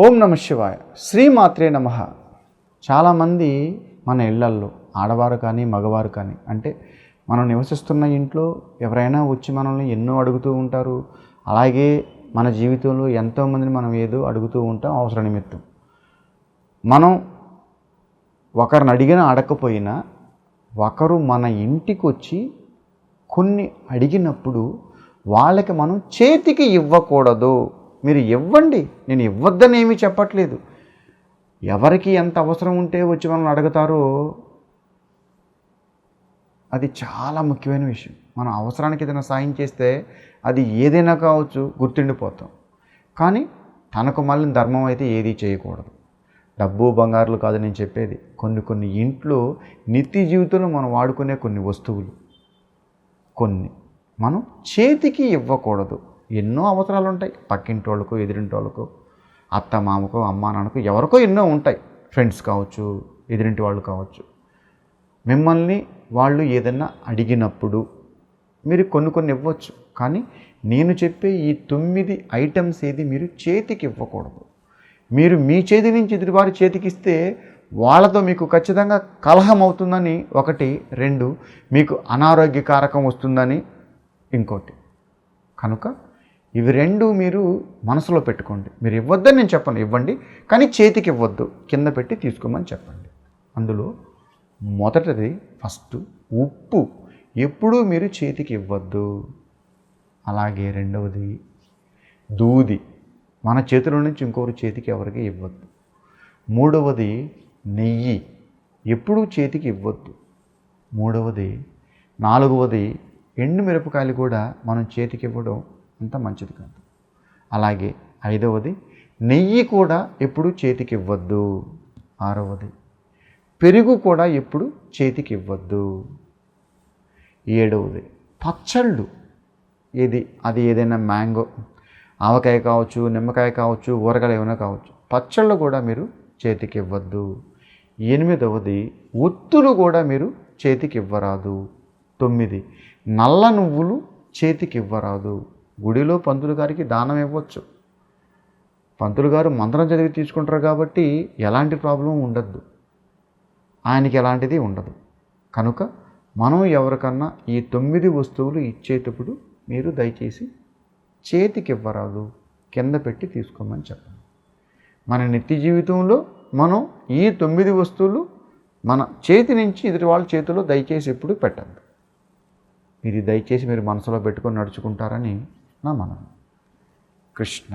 ఓం నమ శివాయ. శ్రీమాత్రే నమ. చాలామంది మన ఇళ్ళల్లో ఆడవారు కానీ మగవారు కానీ అంటే మనం నివసిస్తున్న ఇంట్లో ఎవరైనా వచ్చి మనల్ని ఎన్నో అడుగుతూ ఉంటారు. అలాగే మన జీవితంలో ఎంతోమందిని మనం ఏదో అడుగుతూ ఉంటాం అవసర నిమిత్తం. మనం ఒకరిని అడిగినా అడగకపోయినా ఒకరు మన ఇంటికి వచ్చి కొన్ని అడిగినప్పుడు వాళ్ళకి మనం చేతికి ఇవ్వకూడదు. మీరు ఇవ్వండి. నేను ఇవ్వద్దని ఏమీ చెప్పట్లేదు. ఎవరికి ఎంత అవసరం ఉంటే వచ్చి మనల్ని అడుగుతారో అది చాలా ముఖ్యమైన విషయం. మనం అవసరానికి ఏదైనా సాయం చేస్తే అది ఏదైనా కావచ్చు గుర్తుండిపోతాం. కానీ తనకు మళ్ళీ ధర్మం అయితే ఏదీ చేయకూడదు. డబ్బు బంగారులు కాదు నేను చెప్పేది. కొన్ని కొన్ని ఇంట్లో నిత్య జీవితంలో మనం వాడుకునే కొన్ని వస్తువులు. కొన్ని మనం చేతికి ఇవ్వకూడదు. ఎన్నో అవసరాలు ఉంటాయి పక్కింటి వాళ్ళకు ఎదిరింటి వాళ్ళకు అత్త మామకు అమ్మ నాన్నకు ఎవరికో ఎన్నో ఉంటాయి. ఫ్రెండ్స్ కావచ్చు ఎదిరింటి వాళ్ళు కావచ్చు. మిమ్మల్ని వాళ్ళు ఏదన్నా అడిగినప్పుడు మీరు కొన్ని కొన్ని ఇవ్వచ్చు. కానీ నేను చెప్పే ఈ తొమ్మిది ఐటమ్స్ ఏది మీరు చేతికి ఇవ్వకూడదు. మీరు మీ చేతి నుంచి ఎదుటివారి చేతికి ఇస్తే వాళ్ళతో మీకు ఖచ్చితంగా కలహం అవుతుందని ఒకటి. రెండు మీకు అనారోగ్యకారకం వస్తుందని ఇంకోటి. కనుక ఇవి రెండు మీరు మనసులో పెట్టుకోండి. మీరు ఇవ్వద్దని నేను చెప్పను ఇవ్వండి. కానీ చేతికి ఇవ్వద్దు కింద పెట్టి తీసుకోమని చెప్పండి. అందులో మొదటిది ఫస్ట్ ఉప్పు. ఎప్పుడూ మీరు చేతికి ఇవ్వద్దు. అలాగే రెండవది దూది. మన చేతిలో నుంచి ఇంకొకరి చేతికి ఎవరికి ఇవ్వద్దు. మూడవది నెయ్యి. ఎప్పుడూ చేతికి ఇవ్వద్దు. మూడవది నాలుగవది ఎండు మిరపకాయలు కూడా మనం చేతికి ఇవ్వడం అంత మంచిది కాదు. అలాగే ఐదవది నెయ్యి కూడా ఎప్పుడు చేతికి ఇవ్వద్దు ఆరవది పెరుగు కూడా ఎప్పుడు చేతికి ఇవ్వద్దు ఏడవది పచ్చళ్ళు. ఏది అది ఏదైనా మ్యాంగో ఆవకాయ కావచ్చు నిమ్మకాయ కావచ్చు ఊరగాయలు ఏమైనా కావచ్చు పచ్చళ్ళు కూడా మీరు చేతికి ఇవ్వద్దు ఎనిమిదవది ఒత్తులు కూడా మీరు చేతికి ఇవ్వరాదు తొమ్మిది నల్ల నువ్వులు చేతికి ఇవ్వరాదు గుడిలో పంతులు గారికి దానం ఇవ్వచ్చు. పంతులు గారు మంత్రం చదివి తీసుకుంటారు కాబట్టి ఎలాంటి ప్రాబ్లం ఉండద్దు. ఆయనకి ఎలాంటిది ఉండదు. కనుక మనం ఎవరికన్నా ఈ తొమ్మిది వస్తువులు ఇచ్చేటప్పుడు మీరు దయచేసి చేతికి ఇవ్వరాదు కింద పెట్టి తీసుకోమని చెప్పండి. మన నిత్య జీవితంలో మనం ఈ తొమ్మిది వస్తువులు మన చేతి నుంచి ఎదుటి వాళ్ళ చేతిలో దయచేసి ఎప్పుడు పెట్టద్దు. ఇది దయచేసి మీరు మనసులో పెట్టుకొని నడుచుకుంటారని না মানান কৃষ্ণ